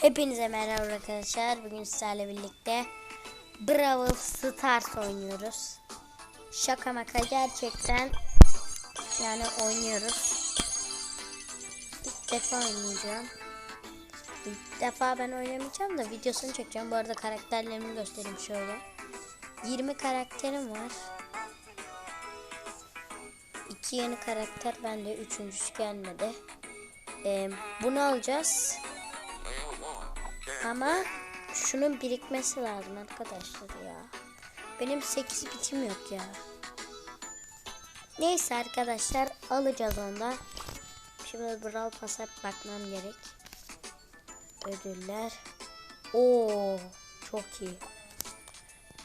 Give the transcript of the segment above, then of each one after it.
Hepinize merhaba arkadaşlar. Bugün sizlerle birlikte Brawl Stars oynuyoruz. Şaka maka gerçekten yani oynuyoruz. İlk defa oynayacağım. İlk defa ben oynamayacağım da videosunu çekeceğim. Bu arada karakterlerimi göstereyim şöyle. 20 karakterim var. İki yeni karakter bende. Üçüncüsü gelmedi. Ee, bunu alacağız. Ama şunun birikmesi lazım arkadaşlar ya. Benim 8 bitim yok ya. Neyse arkadaşlar alacağız onda. Şimdi Brawl Pass'a bakmam gerek. Ödüller. Oo çok iyi.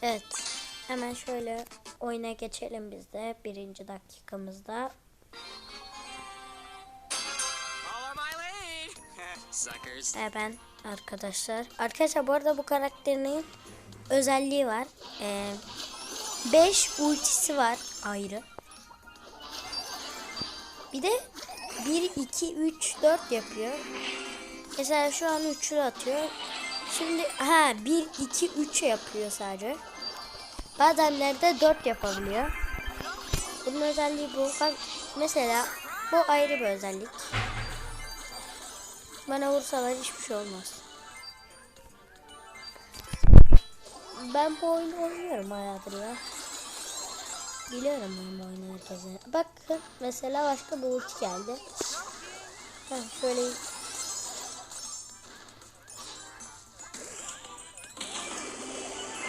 Evet. Hemen şöyle oyuna geçelim biz de birinci dakikamızda. Follow arkadaşlar. Arkadaşlar bu arada bu karakterin özelliği var. 5 ultisi var ayrı. Bir de 1, 2, 3, 4 yapıyor. Mesela şu an 3'ü atıyor. Şimdi ha 1, 2, 3 yapıyor sadece. Bazenlerde 4 yapabiliyor. Bunun özelliği bu. Bak mesela bu ayrı bir özellik. Bana vursalar hiçbir şey olmaz. Ben bu oyunu oynuyorum hayatım ya. Biliyorum ben bu oyunu herkese. Bakın mesela başka bir ulti geldi. Heh, şöyle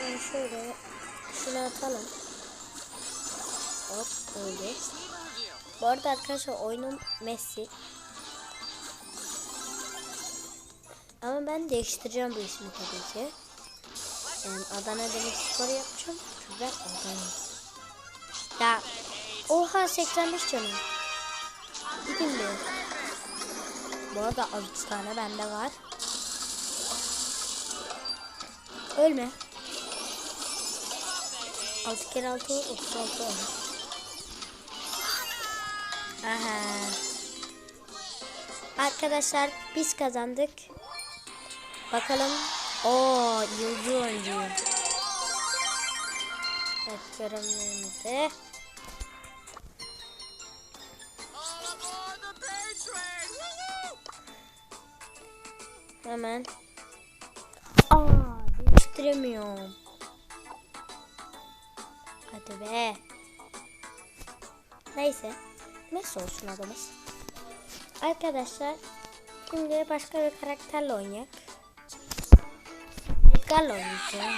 Yani şöyle şunu atalım. Hop öyle. Bu arada arkadaşlar oyunum Messi. Ama ben değiştireceğim bu ismi tabii ki. Yani Adana Demirspor yapacağım. Çünkü ben Adana. Ya oha 85 canım. Bir. Bu arada 6 tane bende var. Ölme. 6 kere 6 36 oldu. Aha. Arkadaşlar biz kazandık. Bakalım. O yıldız oyuncu. Evet. Woo-hoo! Hemen. Aa değiştiremiyorum. Hadi be. Neyse. Nasıl olsun adımız. Arkadaşlar. Şimdi başka bir karakterle oynayak. Oynayacağım.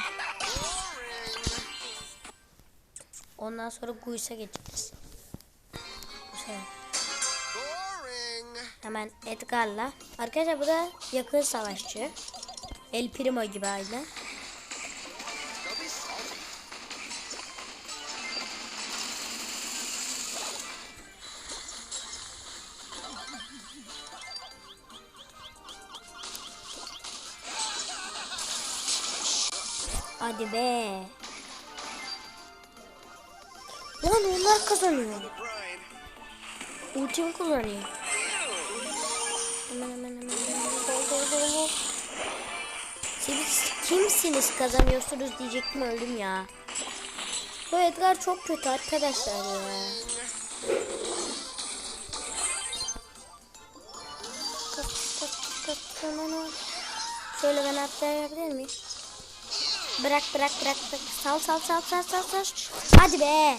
Ondan sonra Guis'a geçeceğiz. Hemen Edgar'la. Arkadaşlar bu da yakın savaşçı. El Primo gibi aynı. Hadi be. Lan onlar kazanıyor. Brian. Ultim kullanıyor. Hemen hemen hemen. Siz kimsiniz kazanıyorsunuz diyecektim öldüm ya. Bu Edgar çok kötü arkadaşlar ya. Şöyle ben atlayabilir miyim? Bırak bırak bırak bırak. Sal sal sal sal sal sal. Hadi be.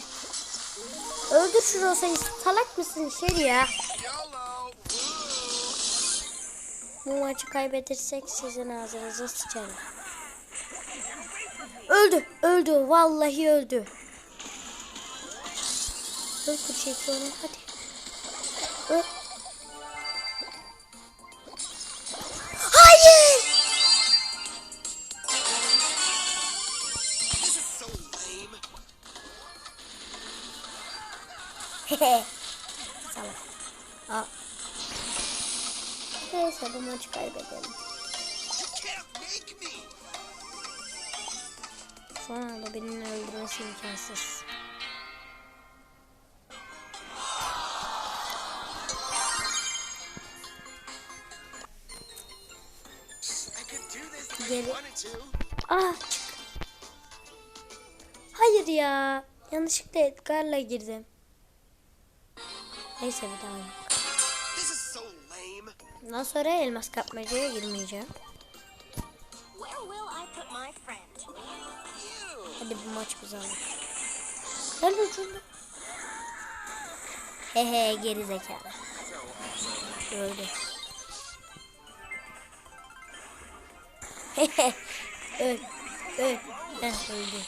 Öldür şu Rosa'yı. Salak mısın şey ya? Bu maçı kaybedersek sizin ağzınıza sıçarım. Öldü, öldü. Vallahi öldü. Öldür şey onu hadi. Öl. Salak. Aa. Neyse bu maçı kaybedelim. You can't make me. Son anda beni öldürmesi imkansız. Geri-. Ah. Hayır ya. Yanlışlıkla Edgar'la girdim. Neyse bir daha. yok. So. Bundan sonra elmas kapmacaya girmeyeceğim. Hadi bu maç alır. Nerede ucunda? Hehe geri zekalı. Öldü. Hehe. öl. Öl. Heh, öldü.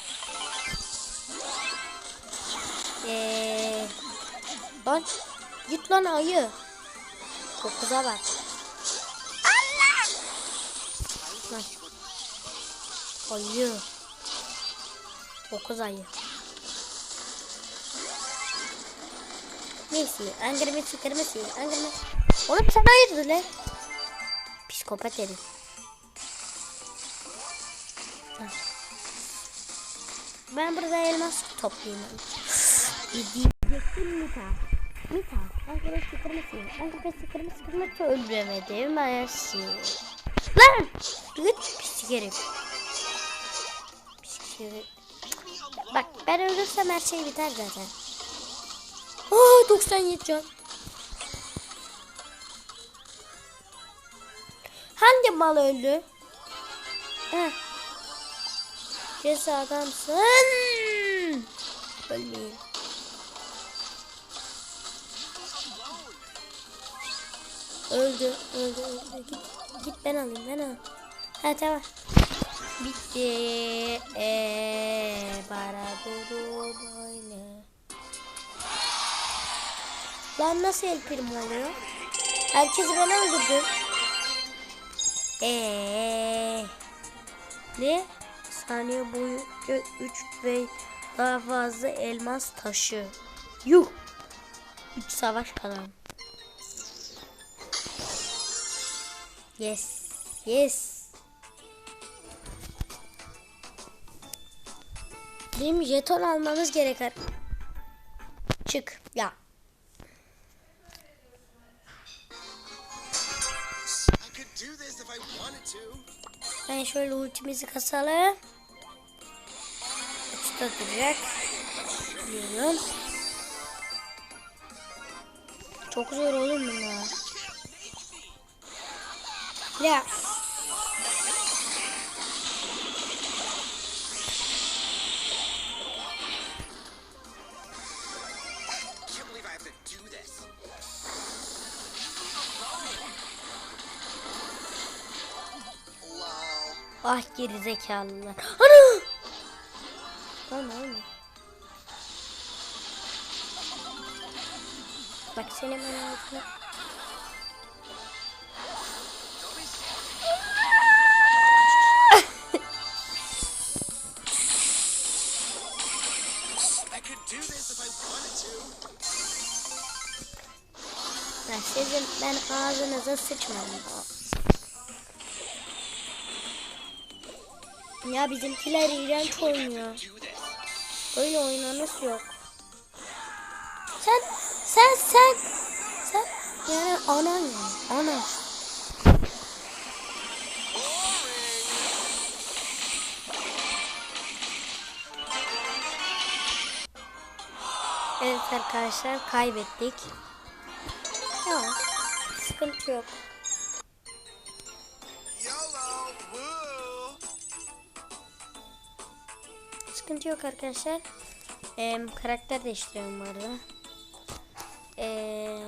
Eee. Lan. Git lan ayı. Dokuza bak. Lan. Ayı. Dokuz ayı. Neyse, angırması kırması, angırması. Oğlum sen hayırdır lan? Psikopat herif. Ben burada elmas toplayayım. Diyecektim Mita. Mita, angırması kırması, angırması kırması kırması öldüremedim. Ayası. Lan! Herif. Pislik herif. Bak ben ölürsem her şey biter zaten. Aa 97 can. Hangi mal öldü? Heh. Kes adamsın. Ölmeyin. Öldü, öldü, öldü. Git, git ben alayım, ben alayım. Ha tamam. Bitti. Eee, bara duru böyle. Lan nasıl el prim oluyor? Herkes ben öldürdüm. Eee. Ne? Saniye boyunca 3 ve daha fazla elmas taşı. Yuh. 3 savaş kalan. Yes. Yes. Benim jeton almamız gerekir. Çık. Ya. Ben şöyle ultimizi kasalım. Açıkta duracak. Biliyorum. Çok zor oğlum bunlar. Ya. Lol. Ah gerizekalılar. Ana! Lan. Bak seni ben altına. Sizin ben ağzınıza sıçmadım. Ya bizimkiler iğrenç oynuyor. Böyle oynanış yok. Sen sen sen sen yani anan ya anan. Evet arkadaşlar kaybettik. Ya sıkıntı yok. Sıkıntı yok arkadaşlar. Ee, karakter değiştiriyorum bu arada. Ee,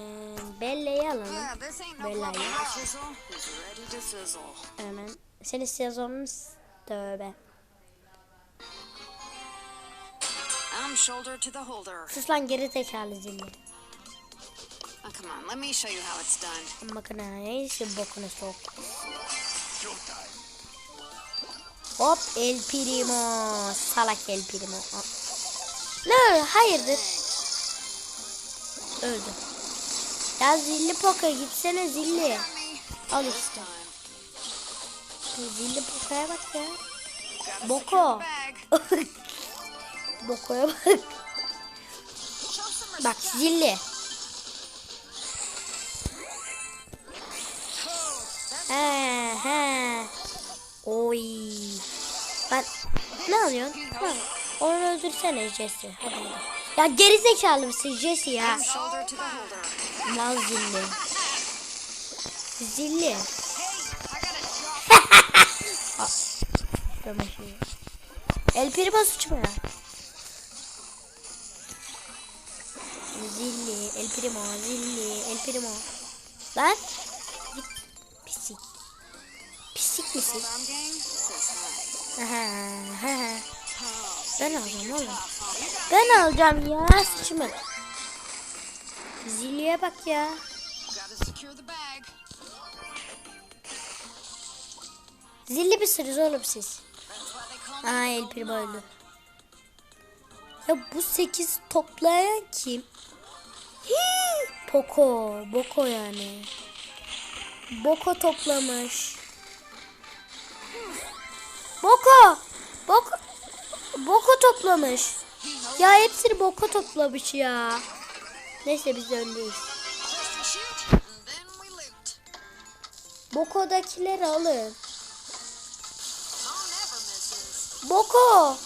Bella'yı alalım. Bella'yı. Hemen. Senin sezonun tövbe. Sus lan geri zekalı zilli. Oh, come on, let me show you how it's done. Makinayı şu bokuna sok. Hop el primo. Salak el primo. Ne hayırdır? Öldü. Ya zilli poka gitsene zilli. Al işte. Zilli pokaya bak ya. Boko. Bokoya bak. Bak zilli. He he. Oo alıyorsun? Ha, onu öldürsene Jesse. Hadi. Ya gerizekalı mısın Jesse ya? Mal zilli. Zilli. El primo suç mu ya? Zilli, el primo, zilli, el primo. Lan. Misin? Ben alacağım oğlum. Ben alacağım ya sıçma. Zilliye bak ya. Zilli misiniz oğlum siz? Aa el primo öldü. Ya bu 8 toplayan kim? Hii, Poco. Boko yani. Boko toplamış. Boko. Boko. Boko toplamış. Ya hepsini Boko toplamış ya. Neyse biz de öndeyiz. Boko'dakileri alın. Boko.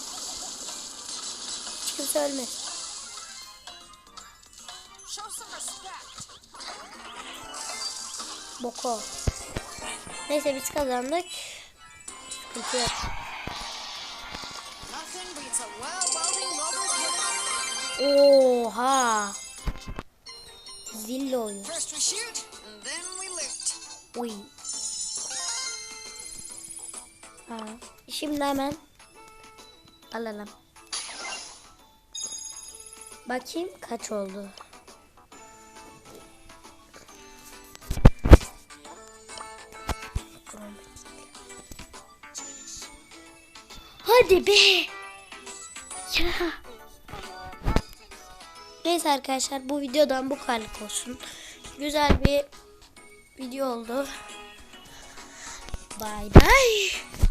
Hiç kimse ölmez. Boko. Neyse biz kazandık. Sıkıntı yok. Oha. Zilli oyun. First we shoot, and then we loot. Uy. Ha. Şimdi hemen alalım. Bakayım kaç oldu. Hadi be. Ya. Neyse arkadaşlar bu videodan bu kadar olsun. Güzel bir video oldu. Bye bye.